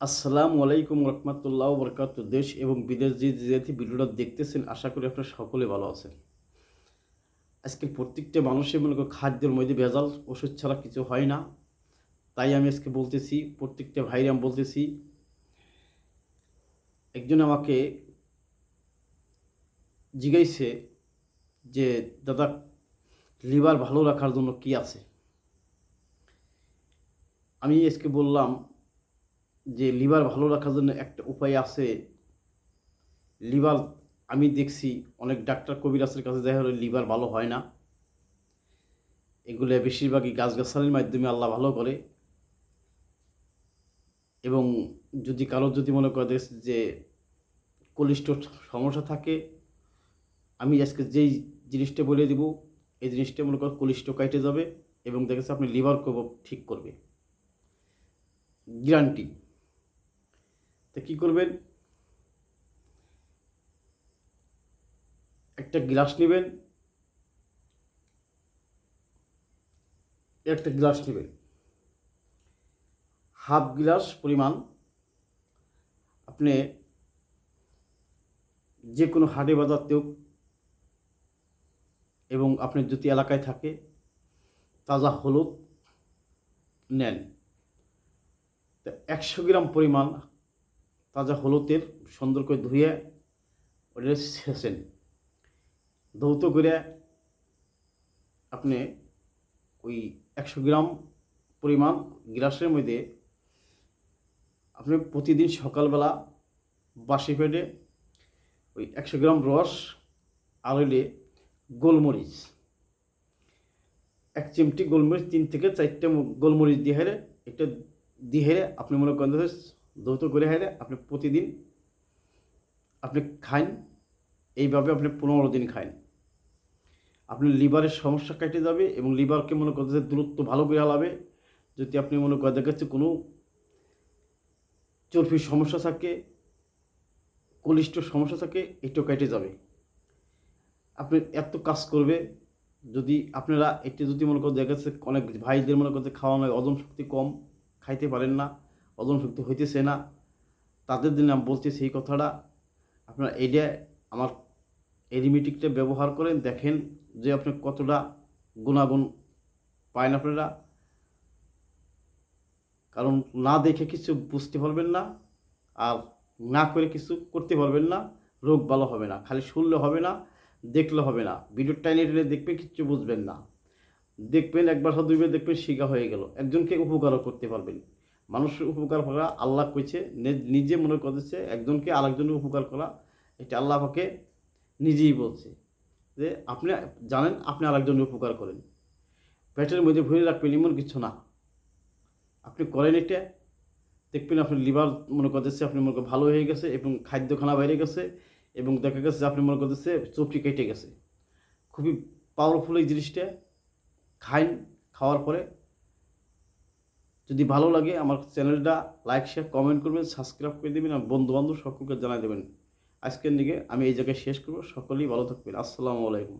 আসসালামু আলাইকুম রহমতুল্লাহ বরকাত। দেশ এবং বিদেশ যে যেতে ভিডিওটা দেখতেছেন, আশা করি আপনারা সকলে ভালো আছেন। আজকে প্রত্যেকটা মানুষের মনে করো খাদ্যের মধ্যে ভেজাল ওষুধ ছাড়া কিছু হয় না। তাই আমি আজকে বলতেছি, প্রত্যেকটা ভাইরে আমি বলতেছি, একজন আমাকে জিজ্ঞাইছে যে, দাদা, লিভার ভালো রাখার জন্য কি আছে? আমি আজকে বললাম যে লিভার ভালো রাখার জন্য একটা উপায় আছে। লিভার আমি দেখছি অনেক ডাক্তার কবিরাজের কাছে দেখা হলে লিভার ভালো হয় না। এগুলো বেশিরভাগই গাছগাছালির মাধ্যমে আল্লাহ ভালো করে। এবং যদি কারোর যদি মনে করে যে কোলিস্ট সমস্যা থাকে, আমি আজকে যেই জিনিসটা বলে দিব, এই জিনিসটা মনে করো কোলিস্ট কাইটে যাবে এবং দেখেছে আপনি লিভার ঠিক করবে। গ্যারান্টি। তো কী করবেন? একটা গ্লাস নেবেন। একটা গ্লাস নেবেন। হাফ গ্লাস পরিমাণ আপনি যে কোনো হাটে বাজার বাজারতেও এবং আপনি যদি এলাকায় থাকে, তাজা হলুদ নেন। একশো গ্রাম পরিমাণ তাজা হলুদের সুন্দর করে ধুয়ে ওটা ছেঁচেন। ধৌত করে আপনি ওই একশো গ্রাম পরিমাণ গ্লাসের মধ্যে আপনি প্রতিদিন সকালবেলা বাসি পেটে ওই একশো গ্রাম রস আর গোলমরিচ, এক চিমটি গোলমরিচ, তিন থেকে চারটে গোলমরিচ দিয়ে হেরে একটা দিয়ে হেরে আপনি মনে করেন ধৌত করে হেরে আপনি প্রতিদিন আপনি খান এইভাবে আপনি পনেরো দিন খান আপনি লিভারের সমস্যা কেটে যাবে এবং লিভারকে মনে করতে দূরত্ব ভালো করে হালাবে। যদি আপনি মনে করেন দেখাচ্ছে কোনো চর্বির সমস্যা থাকে কোলিস্টোর সমস্যা থাকে, এটাও কেটে যাবে। আপনি এত কাজ করবে, যদি আপনারা একটু যদি মনে করেন দেখা যাচ্ছে অনেক ভাইদের মনে করতে খাওয়ানো হজম শক্তি কম, খাইতে পারেন না। শক্তি হইতেছে না। তাদের জন্য আমি বলছি সেই কথাটা। আপনারা এইটা আমার এই রিমিটিকটা ব্যবহার করেন, দেখেন যে আপনি কতটা গুণাগুণ পায় না আপনারা। কারণ না দেখে কিছু বুঝতে পারবেন না আর না করে কিছু করতে পারবেন না। রোগ ভালো হবে না, খালি শুনলে হবে না, দেখলে হবে না। ভিডিও টাইনে টেনে দেখবে কিচ্ছু বুঝবেন না। দেখবেন একবার দুইবার দেখবেন শিখা হয়ে গেল। একজনকে উপকারও করতে পারবেন। মানুষের উপকার করা আল্লাহ কইছে নিজে মনে করতেছে, একজনকে আরেকজনের উপকার করা, এটা আল্লাহ নিজেই বলছে। যে আপনি জানেন, আপনি আরেকজনের উপকার করেন। পেটের মধ্যে ভরে রাখবেন এমন কিছু না। আপনি করেন এটা, দেখবেন আপনার লিভার মনে করতেছে, আপনি মনে ভালো হয়ে গেছে এবং খাদ্যখানা বাইরে গেছে এবং দেখা গেছে আপনি মনে করতেছে চোপটি কেটে গেছে। খুবই পাওয়ারফুল এই জিনিসটা। খাইন, খাওয়ার পরে যদি ভালো লাগে আমার চ্যানেলটা লাইক শেয়ার কমেন্ট করবেন সাবস্ক্রাইব করে দেবেন আর বন্ধুবান্ধব সকলকে জানাই দেবেন। আজকের দিকে আমি এই জায়গায় শেষ করব। সকলেই ভালো থাকবেন। আসসালামু আলাইকুম।